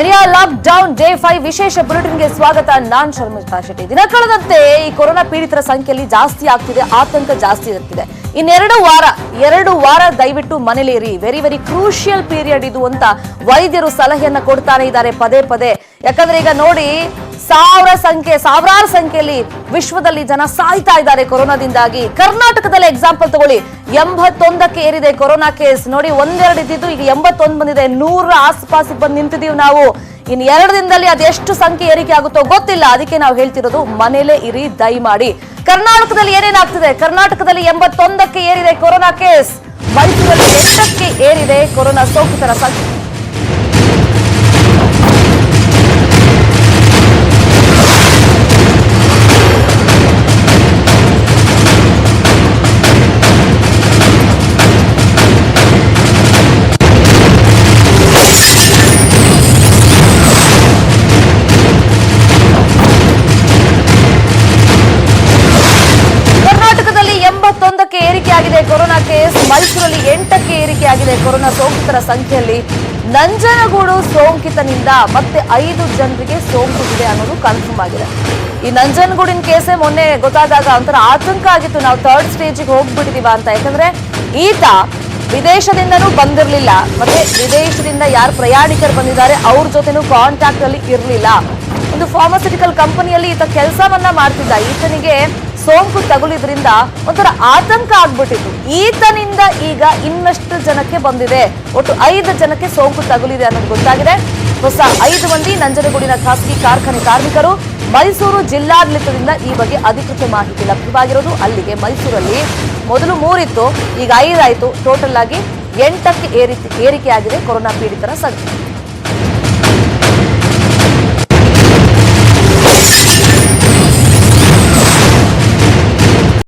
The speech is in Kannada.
India lockdown day five ವಿಶೇಷ ಬುಲೆಟಿನ್ಗೆ ಸ್ವಾಗತ. ನಾನ್ ಶರ್ಮಿತಾ ಶೆಟ್ಟಿ. ದಿನ ಕಳೆದಂತೆ ಈ ಕೊರೋನಾ ಪೀಡಿತರ ಸಂಖ್ಯೆಯಲ್ಲಿ ಜಾಸ್ತಿ ಆಗ್ತಿದೆ, ಆತಂಕ ಜಾಸ್ತಿ ಇರ್ತಿದೆ ಇನ್ನೆರಡು ವಾರ, ಎರಡು ವಾರ ದಯವಿಟ್ಟು ಮನೇಲಿರಿ. ವೆರಿ ವೆರಿ ಕ್ರೂಷಿಯಲ್ ಪೀರಿಯಡ್ ಇದು ಅಂತ ವೈದ್ಯರು ಸಲಹೆಯನ್ನ ಕೊಡ್ತಾನೆ ಇದ್ದಾರೆ ಪದೇ ಪದೇ. ಯಾಕಂದ್ರೆ ಈಗ ನೋಡಿ ಸಾವಿರ ಸಂಖ್ಯೆ, ಸಾವಿರಾರು ಸಂಖ್ಯೆಯಲ್ಲಿ ವಿಶ್ವದಲ್ಲಿ ಜನ ಸಾಯ್ತಾ ಇದ್ದಾರೆ ಕೊರೋನಾದಿಂದಾಗಿ. ಕರ್ನಾಟಕದಲ್ಲಿ ಎಕ್ಸಾಂಪಲ್ ತಗೊಳ್ಳಿ. ಎಂಬತ್ತೊಂದಕ್ಕೆ ಏರಿದೆ ಕೊರೋನಾ ಕೇಸ್. ನೋಡಿ, ಒಂದೆರಡು ಇದ್ದಿದ್ದು, ಈಗ ಎಂಬತ್ತೊಂದು ಬಂದಿದೆ. ನೂರ ಆಸುಪಾಸಿಗೆ ಬಂದು ನಿಂತಿದ್ದೀವಿ ನಾವು. ಇನ್ ಎರಡು ದಿನದಲ್ಲಿ ಅದೆಷ್ಟು ಸಂಖ್ಯೆ ಏರಿಕೆ ಆಗುತ್ತೋ ಗೊತ್ತಿಲ್ಲ. ಅದಕ್ಕೆ ನಾವು ಹೇಳ್ತಿರೋದು, ಮನೇಲೇ ಇರಿ, ದಯಮಾಡಿ. ಕರ್ನಾಟಕದಲ್ಲಿ ಏನೇನಾಗ್ತಿದೆ? ಕರ್ನಾಟಕದಲ್ಲಿ ಎಂಬತ್ತೊಂದಕ್ಕೆ ಏರಿದೆ ಕೊರೋನಾ ಕೇಸ್. ಮೈಸೂರಲ್ಲಿ ಎಂಟಕ್ಕೆ ಏರಿದೆ ಕೊರೋನಾ ಸೋಂಕಿತರ ಸಂಖ್ಯೆ. ಏರಿಕೆಯಾಗಿದೆ ಕೊರೋನಾ ಕೇಸ್ ಮೈಸೂರಲ್ಲಿ ಎಂಟಕ್ಕೆ ಏರಿಕೆಯಾಗಿದೆ ಕೊರೋನಾ ಸೋಂಕಿತರ ಸಂಖ್ಯೆಯಲ್ಲಿ ನಂಜನಗೂಡು ಸೋಂಕಿತನಿಂದ ಮತ್ತೆ ಐದು ಜನರಿಗೆ ಸೋಂಕು ಇದೆ ಅನ್ನೋದು ಕನ್ಫರ್ಮ್ ಆಗಿದೆ. ಈ ನಂಜನಗೂಡಿನ ಕೇಸೇ ಮೊನ್ನೆ ಗೊತ್ತಾದಾಗ ಒಂಥರ ಆತಂಕ ಆಗಿತ್ತು. ನಾವು ಥರ್ಡ್ ಸ್ಟೇಜಿಗೆ ಹೋಗ್ಬಿಟ್ಟಿದೀವ ಅಂತ. ಯಾಕಂದ್ರೆ ಈತ ವಿದೇಶದಿಂದನೂ ಬಂದಿರಲಿಲ್ಲ. ಮತ್ತೆ ವಿದೇಶದಿಂದ ಯಾರು ಪ್ರಯಾಣಿಕರು ಬಂದಿದ್ದಾರೆ, ಅವ್ರ ಜೊತೆನೂ ಕಾಂಟ್ಯಾಕ್ಟ್ ಅಲ್ಲಿ ಇರಲಿಲ್ಲ. ಒಂದು ಫಾರ್ಮಾಸ್ಯೂಟಿಕಲ್ ಕಂಪನಿಯಲ್ಲಿ ಈತ ಕೆಲಸವನ್ನ ಮಾಡ್ತಿದ್ದ. ಈತನಿಗೆ ಸೋಂಕು ತಗುಲಿದ್ರಿಂದ ಒಂಥರ ಆತಂಕ ಆಗ್ಬಿಟ್ಟಿತ್ತು. ಈತನಿಂದ ಈಗ ಇನ್ನಷ್ಟು ಜನಕ್ಕೆ ಬಂದಿದೆ. ಒಟ್ಟು ಐದು ಜನಕ್ಕೆ ಸೋಂಕು ತಗುಲಿದೆ ಅನ್ನೋದು ಗೊತ್ತಾಗಿದೆ. ಹೊಸ ಐದು ಮಂದಿ ನಂಜನಗೂಡಿನ ಖಾಸಗಿ ಕಾರ್ಖಾನೆ ಕಾರ್ಮಿಕರು ಮೈಸೂರು ಜಿಲ್ಲಾಡಳಿತದಿಂದ ಈ ಬಗ್ಗೆ ಅಧಿಕೃತ ಮಾಹಿತಿ ಲಭ್ಯವಾಗಿರೋದು ಅಲ್ಲಿಗೆ ಮೈಸೂರಲ್ಲಿ ಮೊದಲು ಮೂರಿತ್ತು, ಈಗ ಐದಾಯಿತು. ಟೋಟಲ್ ಆಗಿ ಎಂಟಕ್ಕೆ ಏರಿಕೆ ಏರಿಕೆಯಾಗಿದೆ ಕೊರೋನಾ ಪೀಡಿತರ ಸಂಖ್ಯೆ.